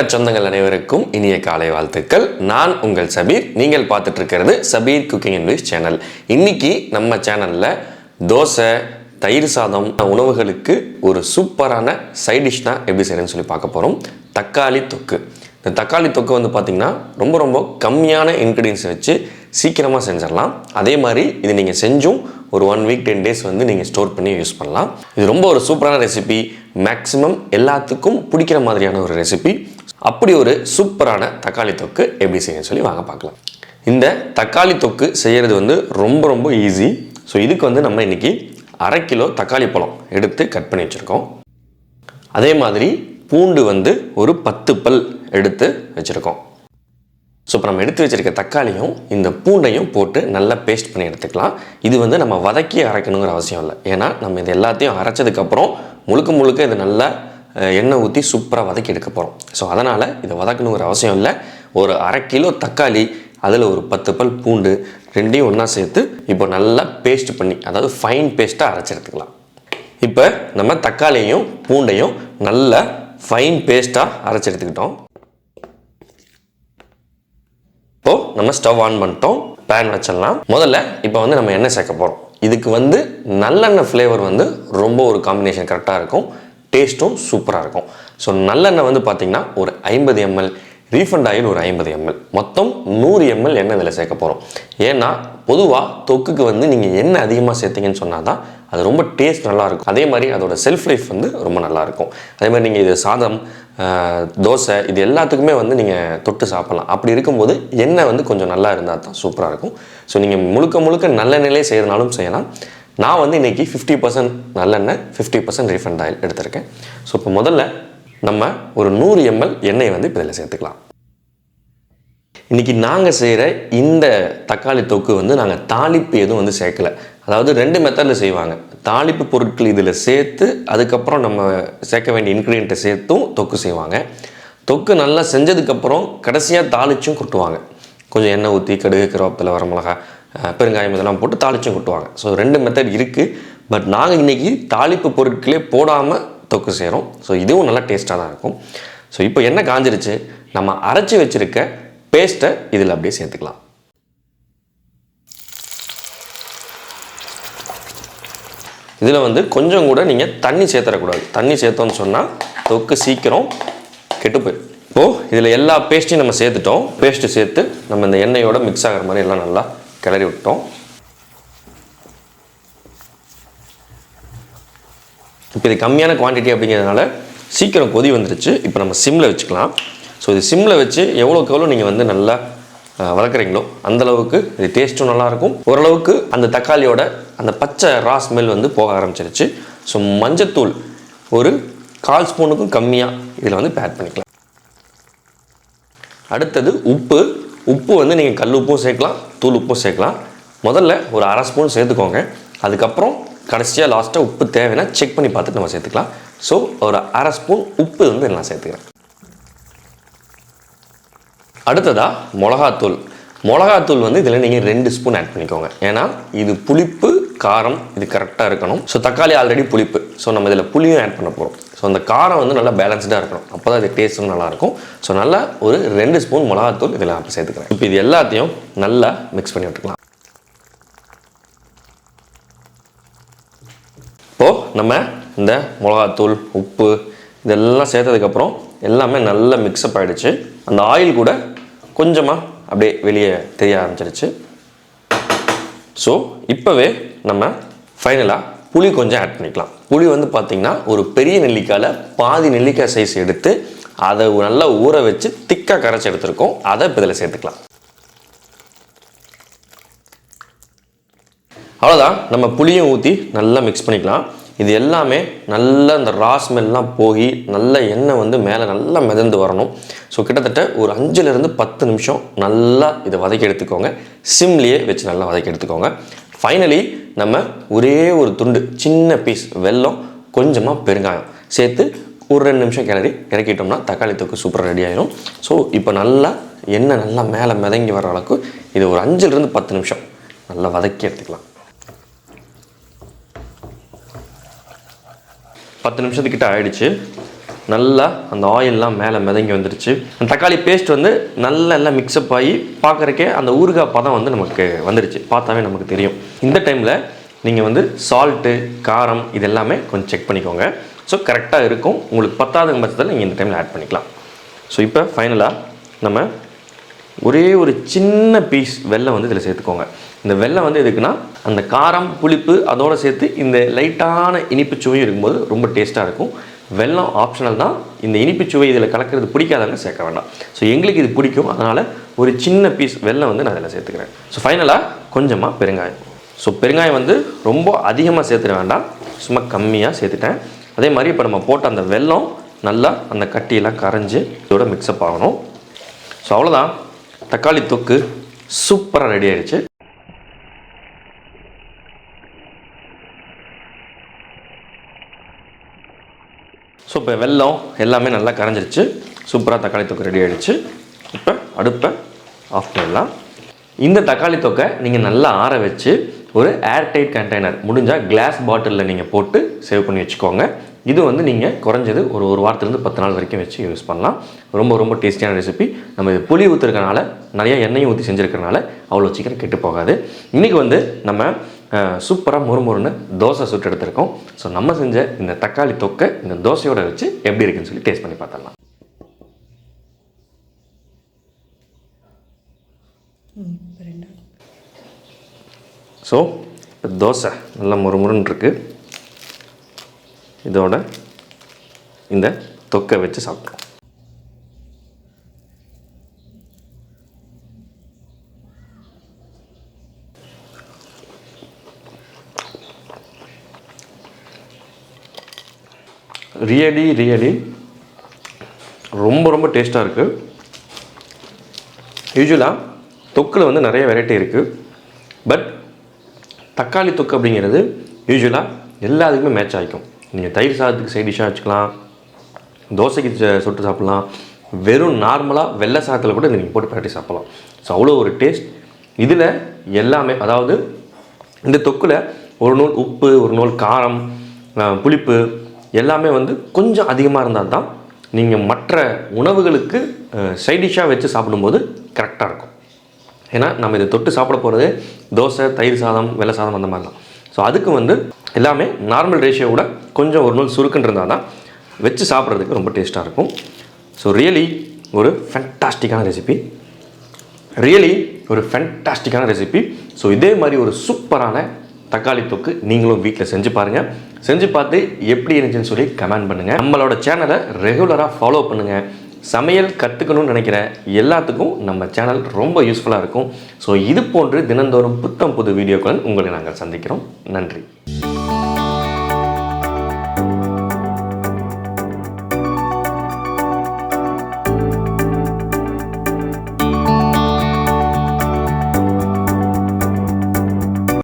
உலக சொந்தங்கள் அனைவருக்கும் இனிய காலை வாழ்த்துக்கள். நான் உங்கள் சபீர். நீங்கள் பார்த்துட்டு இருக்கிறது சபீர் குக்கிங் இங்கிலீஷ் சேனல். இன்னைக்கு நம்ம சேனலில் தோசை தயிர் சாதம் உணவுகளுக்கு ஒரு சூப்பரான சைடிஷ் தான் எப்படி செய்யறேன்னு சொல்லி பார்க்க போகிறோம் தக்காளி தொக்கு. இந்த தக்காளி தொக்கு வந்து பார்த்திங்கன்னா ரொம்ப ரொம்ப கம்மியான இன்க்ரீடியன்ஸ் வச்சு சீக்கிரமாக செஞ்சிடலாம். அதே மாதிரி இது நீங்கள் செஞ்சும் ஒரு ஒன் வீக் டென் டேஸ் வந்து நீங்கள் ஸ்டோர் பண்ணி யூஸ் பண்ணலாம். இது ரொம்ப ஒரு சூப்பரான ரெசிபி மேக்ஸிமம் எல்லாத்துக்கும் பிடிக்கிற மாதிரியான ஒரு ரெசிபி அப்படி ஒரு சூப்பரான தக்காளி தொக்கு எப்படி செய்யணும்னு சொல்லி வாங்க பார்க்கலாம். இந்த தக்காளி தொக்கு செய்கிறது வந்து ரொம்ப ரொம்ப ஈஸி ஸோ இதுக்கு வந்து நம்ம இன்னைக்கு அரை கிலோ தக்காளி பழம் எடுத்து கட் பண்ணி வச்சுருக்கோம். அதே மாதிரி பூண்டு வந்து ஒரு பத்து பல் எடுத்து வச்சுருக்கோம். ஸோ இப்போ நம்ம எடுத்து வச்சிருக்க தக்காளியும் இந்த பூண்டையும் போட்டு நல்லா பேஸ்ட் பண்ணி எடுத்துக்கலாம். இது வந்து நம்ம வதக்கி அரைக்கணுங்கிற அவசியம் இல்லை. ஏன்னா நம்ம இது எல்லாத்தையும் அரைச்சதுக்கப்புறம் முழுக்க முழுக்க இது நல்லா எண்ணெய் ஊற்றி சூப்பராக வதக்கி எடுக்க போகிறோம் ஸோ அதனால் இதை வதக்கணுங்கிற அவசியம் இல்லை. ஒரு அரை கிலோ தக்காளி அதில் ஒரு பத்து பல் பூண்டு ரெண்டையும் ஒன்றா சேர்த்து இப்போ நல்லா பேஸ்ட் பண்ணி அதாவது ஃபைன் பேஸ்ட்டாக அரைச்சி எடுத்துக்கலாம் இப்போ நம்ம தக்காளியையும் பூண்டையும் நல்லா ஃபைன் பேஸ்ட்டாக அரைச்சி எடுத்துக்கிட்டோம் இப்போது நம்ம ஸ்டவ் ஆன் பண்ணிட்டோம். பேன் வச்சிடலாம். முதல்ல இப்போ வந்து நம்ம எண்ணெய் சேர்க்க போகிறோம் இதுக்கு வந்து நல்லெண்ணெய் ஃப்ளேவர் வந்து ரொம்ப ஒரு காம்பினேஷன் கரெக்டாக இருக்கும். டேஸ்ட்டும் சூப்பராக இருக்கும். ஸோ நல்லெண்ணெய் வந்து பார்த்திங்கன்னா ஒரு ஐம்பது எம்எல் ரீஃபண்ட் ஆயில் ஒரு ஐம்பது எம்எல் மொத்தம் நூறு எம்எல் எண்ணெய் இதில் சேர்க்க போகிறோம் ஏன்னா பொதுவாக தொக்குக்கு வந்து நீங்கள் எண்ணெய் அதிகமாக சேர்த்தீங்கன்னு சொன்னால் தான் அது ரொம்ப டேஸ்ட் நல்லாயிருக்கும் அதே மாதிரி அதோட செல்ஃப் லைஃப் வந்து ரொம்ப நல்லாயிருக்கும் அதே மாதிரி நீங்கள் இது சாதம் தோசை இது எல்லாத்துக்குமே வந்து நீங்கள் தொட்டு சாப்பிட்லாம். அப்படி இருக்கும்போது எண்ணெய் வந்து கொஞ்சம் நல்லா இருந்தால் தான் சூப்பராக இருக்கும். ஸோ நீங்கள் முழுக்க முழுக்க நல்லெண்ணெயிலே செய்யறதுனாலும் செய்யலாம். நான் வந்து இன்றைக்கி ஃபிஃப்டி பர்சன்ட் நல்லெண்ணெய் ஃபிஃப்டி பர்சன்ட் ரீஃபண்ட் ஆயில் எடுத்திருக்கேன். ஸோ இப்போ முதல்ல நம்ம ஒரு நூறு எம்எல் எண்ணெயை வந்து இப்போ இதில் சேர்த்துக்கலாம். இன்றைக்கி நாங்கள் செய்கிற இந்த தக்காளி தொக்கு வந்து நாங்கள் தாளிப்பு எதுவும் வந்து சேர்க்கல. அதாவது ரெண்டு மெத்தடில் செய்வாங்க. தாளிப்பு பொருட்கள் இதில் சேர்த்து அதுக்கப்புறம் நம்ம சேர்க்க வேண்டிய இன்க்ரீடியண்ட்டை சேர்த்தும் தொக்கு செய்வாங்க. தொக்கு நல்லா செஞ்சதுக்கப்புறம் கடைசியாக தாளிச்சும் கொட்டுவாங்க. கொஞ்சம் எண்ணெய் ஊற்றி கடுகு கருவேப்பிலை வரமிளகா பெருங்காயம் இதெல்லாம் போட்டு தாளிச்சும் கொட்டுவாங்க. ஸோ ரெண்டு மெத்தட் இருக்குது பட் நாங்கள் இன்றைக்கி தாளிப்பு பொருட்களே போடாமல் தொக்கு செய்கிறோம் ஸோ இதுவும் நல்லா டேஸ்ட்டாக தான் இருக்கும். ஸோ இப்போ என்ன காஞ்சிருச்சு? நம்ம அரைச்சி வச்சுருக்க பேஸ்ட்டை இதில் அப்படியே சேர்த்துக்கலாம். இதில் வந்து கொஞ்சம் கூட நீங்கள் தண்ணி சேர்த்துடக்கூடாது தண்ணி சேர்த்தோன்னு சொன்னால் தொக்கு சீக்கிரம் கெட்டு போயிடும் இப்போது இதில் எல்லா பேஸ்ட்டையும் நம்ம சேர்த்துட்டோம். பேஸ்ட்டு சேர்த்து நம்ம இந்த எண்ணெயோடு மிக்ஸ் ஆகிற மாதிரி எல்லாம் நல்லா கிளறி விட்டோம். இப்போ இது கம்மியான குவான்டிட்டி அப்படிங்கிறதுனால சீக்கிரம் கொதி வந்துருச்சு. இப்போ நம்ம சிம்மில் வச்சுக்கலாம். ஸோ இது சிம்மில் வச்சு எவ்வளோக்கு எவ்வளோ நீங்கள் வந்து நல்லா வளர்க்குறீங்களோ அந்தளவுக்கு இது டேஸ்ட்டும் நல்லாயிருக்கும் ஓரளவுக்கு அந்த தக்காளியோட அந்த பச்சை ரா ஸ்மெல் வந்து போக ஆரம்பிச்சிருச்சு. ஸோ மஞ்சத்தூள் ஒரு கால் ஸ்பூனுக்கும் கம்மியாக இதில் வந்து பேட் பண்ணிக்கலாம். அடுத்தது உப்பு. உப்பு வந்து நீங்கள் கல் உப்பும் சேர்க்கலாம் தூள் உப்பும் சேர்க்கலாம். முதல்ல ஒரு அரை ஸ்பூன் சேர்த்துக்கோங்க. அதுக்கப்புறம் கடைசியாக லாஸ்ட்டாக உப்பு தேவைன்னா செக் பண்ணி பார்த்துட்டு நம்ம சேர்த்துக்கலாம். ஸோ ஒரு அரை ஸ்பூன் உப்பு வந்து நான் சேர்த்துக்கிறேன். அடுத்ததாக மிளகாத்தூள். மிளகாத்தூள் வந்து இதில் நீங்கள் ரெண்டு ஸ்பூன் ஆட் பண்ணிக்கோங்க. ஏன்னா இது புளிப்பு காரம் இது கரெக்டாக இருக்கணும். ஸோ தக்காளி ஆல்ரெடி புளிப்பு. ஸோ நம்ம இதில் புளியும் ஆட் பண்ண போகிறோம் ஸோ அந்த காரம் வந்து நல்லா பேலன்ஸ்டாக இருக்கணும். அப்போ தான் இது டேஸ்ட்டும் நல்லாயிருக்கும். ஸோ நல்லா ஒரு ரெண்டு ஸ்பூன் மிளகாத்தூள் இதில் நான் சேர்த்துக்கிறேன். இப்போ இது எல்லாத்தையும் நல்லா மிக்ஸ் பண்ணி விட்டுக்கலாம். இப்போது நம்ம இந்த மிளகாத்தூள் உப்பு இதெல்லாம் சேர்த்ததுக்கப்புறம் எல்லாமே நல்லா மிக்ஸ்அப் ஆகிடுச்சு அந்த ஆயில் கூட கொஞ்சமாக அப்படியே வெளியே தெரிய ஆரம்பிச்சிருச்சு. ஸோ இப்போவே நம்ம ஃபைனலாக புளி கொஞ்சம் ஆட் பண்ணிக்கலாம். புளி வந்து பார்த்திங்கன்னா ஒரு பெரிய நெல்லிக்காயில் பாதி நெல்லிக்காய் சைஸ் எடுத்து அதை நல்லா ஊற வச்சு திக்காக கரைச்சி எடுத்துருக்கோம். அதை இப்போ இதில் சேர்த்துக்கலாம். அவ்வளோதான் நம்ம புளியும் ஊற்றி நல்லா மிக்ஸ் பண்ணிக்கலாம். இது எல்லாமே நல்லா இந்த ரா ஸ்மெல்லாம் போய் நல்ல எண்ணெய் வந்து மேலே நல்லா மிதந்து வரணும். ஸோ கிட்டத்தட்ட ஒரு அஞ்சுலேருந்து பத்து நிமிஷம் நல்லா இதை வதக்கி எடுத்துக்கோங்க. சிம்லேயே வச்சு நல்லா வதக்கி எடுத்துக்கோங்க. ஃபைனலி நம்ம ஒரே ஒரு துண்டு சின்ன பீஸ் வெல்லம் கொஞ்சமாக பெருங்காயம் சேர்த்து ஒரு ரெண்டு நிமிஷம் கிளறி இறக்கிட்டோம்னா தக்காளி தொக்கு சூப்பராக ரெடி ஆயிடும் ஸோ இப்போ நல்லா எண்ணெய் நல்லா மேலே மிதங்கி வர அளவுக்கு இது ஒரு அஞ்சுலேருந்து பத்து நிமிஷம் நல்லா வதக்கி எடுத்துக்கலாம். பத்து நிமிஷத்துக்கிட்ட ஆயிடுச்சு. நல்லா அந்த ஆயிலெலாம் மேலே மிதங்கி வந்துடுச்சு அந்த தக்காளி பேஸ்ட் வந்து நல்லா எல்லாம் மிக்சப் ஆகி பார்க்குறக்கே அந்த ஊறுகாய் பதம் வந்து நமக்கு வந்துடுச்சு பார்த்தாவே நமக்கு தெரியும். இந்த டைமில் நீங்கள் வந்து சால்ட்டு காரம் இது எல்லாமே கொஞ்சம் செக் பண்ணிக்கோங்க. ஸோ கரெக்டாக இருக்கும். உங்களுக்கு பத்தாத பட்சத்தில் நீங்கள் இந்த டைமில் ஆட் பண்ணிக்கலாம். ஸோ இப்போ ஃபைனலாக நம்ம ஒரே ஒரு சின்ன பீஸ் வெள்ளை வந்து இதில் சேர்த்துக்கோங்க. இந்த வெள்ளை வந்து எதுக்குன்னா அந்த காரம் புளிப்பு அதோடு சேர்த்து இந்த லைட்டான இனிப்பு சுவையும் இருக்கும்போது ரொம்ப டேஸ்ட்டாக இருக்கும். வெல்லம் ஆப்ஷனல் தான். இந்த இனிப்பு சுவை இதில் கலக்கிறது பிடிக்காதவங்க சேர்க்க வேண்டாம். ஸோ எங்களுக்கு இது பிடிக்கும். அதனால் ஒரு சின்ன பீஸ் வெல்லம் வந்து நான் இதில் சேர்த்துக்கிறேன். ஸோ ஃபைனலாக கொஞ்சமாக பெருங்காயம். ஸோ பெருங்காயம் வந்து ரொம்ப அதிகமாக சேர்த்துட வேண்டாம். சும்மா கம்மியாக சேர்த்துட்டேன். அதே மாதிரி இப்போ நம்ம போட்ட அந்த வெல்லம் நல்லா அந்த கட்டியெல்லாம் கரைஞ்சி இதோட மிக்ஸ்அப் ஆகணும். ஸோ அவ்வளோதான் தக்காளி தொக்கு சூப்பராக ரெடி ஆகிடுச்சு ஸோ இப்போ வெல்லம் எல்லாமே நல்லா கரைஞ்சிருச்சு. சூப்பராக தக்காளி தொக்கு ரெடி ஆகிடுச்சு இப்போ அடுப்பை ஆஃப் பண்ணிடலாம். இந்த தக்காளி தொக்கை நீங்கள் நல்லா ஆற வச்சு ஒரு ஏர்டைட் கண்டெய்னர் முடிஞ்சால் கிளாஸ் பாட்டிலில் நீங்கள் போட்டு சேவ் பண்ணி வச்சுக்கோங்க. இது வந்து நீங்கள் குறைஞ்சது ஒரு ஒரு வாரத்துலேருந்து பத்து நாள் வரைக்கும் வச்சு யூஸ் பண்ணலாம். ரொம்ப ரொம்ப டேஸ்டியான ரெசிபி நம்ம இது புளி ஊற்றுறதுனால நிறையா எண்ணெயும் ஊற்றி செஞ்சுருக்கனால அவ்வளோ சீக்கிரம் கெட்டு போகாது. இன்றைக்கி வந்து நம்ம சூப்பராக முறுமுறுன்னு தோசை சுட்டு எடுத்திருக்கோம். ஸோ நம்ம செஞ்ச இந்த தக்காளி தொக்கை இந்த தோசையோடு வச்சு எப்படி இருக்குன்னு சொல்லி டேஸ்ட் பண்ணி பார்த்துடலாம். ஸோ இப்போ தோசை நல்லா முறுமுறுன்னு இருக்குது இதோட இந்த தொக்கை வச்சு சாப்பிட்றோம் ரியலி ரியலி ரொம்ப ரொம்ப டேஸ்ட்டாக இருக்குது யூஸ்வலாக தொக்கில் வந்து நிறைய வெரைட்டி இருக்குது பட் தக்காளி தொக்கு அப்படிங்கிறது யூஸ்வலாக எல்லாத்துக்குமே மேட்ச் ஆகிக்கும் நீங்கள் தயிர் சாதத்துக்கு சைட் டிஷ்ஷாக வச்சுக்கலாம். தோசைக்கு சுட்டு சாப்பிட்லாம். வெறும் நார்மலாக வெள்ளை சாதத்தில் கூட நீங்கள் போட்டு பரட்டி சாப்பிட்லாம். ஸோ அவ்வளோ ஒரு டேஸ்ட் இதில் எல்லாமே அதாவது இந்த தொக்கில் ஒரு நூல் உப்பு ஒரு நூல் காரம் புளிப்பு எல்லாமே வந்து கொஞ்சம் அதிகமாக இருந்தால் தான் நீங்கள் மற்ற உணவுகளுக்கு சைடிஷாக வச்சு சாப்பிடும்போது கரெக்டாக இருக்கும். ஏன்னா நம்ம இதை தொட்டு சாப்பிட போகிறது தோசை தயிர் சாதம் வெள்ளை சாதம் அந்த மாதிரி தான் ஸோ அதுக்கு வந்து எல்லாமே நார்மல் ரேஷியோவோட கொஞ்சம் ஒரு நூல் சுருக்குன்னு இருந்தால் தான் வச்சு சாப்பிட்றதுக்கு ரொம்ப டேஸ்ட்டாக இருக்கும். ஸோ ரியலி ஒரு ஃபென்டாஸ்டிக்கான ரெசிபி ரியலி ஒரு ஃபென்டாஸ்டிக்கான ரெசிபி ஸோ இதே மாதிரி ஒரு சூப்பரான தக்காளி தொக்கு நீங்களும் வீட்டில் செஞ்சு பாருங்கள் செஞ்சு பார்த்து எப்படி இருந்துச்சுன்னு சொல்லி கமெண்ட் பண்ணுங்கள் நம்மளோட சேனலை ரெகுலராக ஃபாலோ பண்ணுங்கள் சமையல் கற்றுக்கணும்னு நினைக்கிற எல்லாத்துக்கும் நம்ம சேனல் ரொம்ப யூஸ்ஃபுல்லாக இருக்கும். ஸோ இது போன்று தினந்தோறும் புத்தம் புது வீடியோக்கள் உங்களை நாங்கள் சந்திக்கிறோம். நன்றி.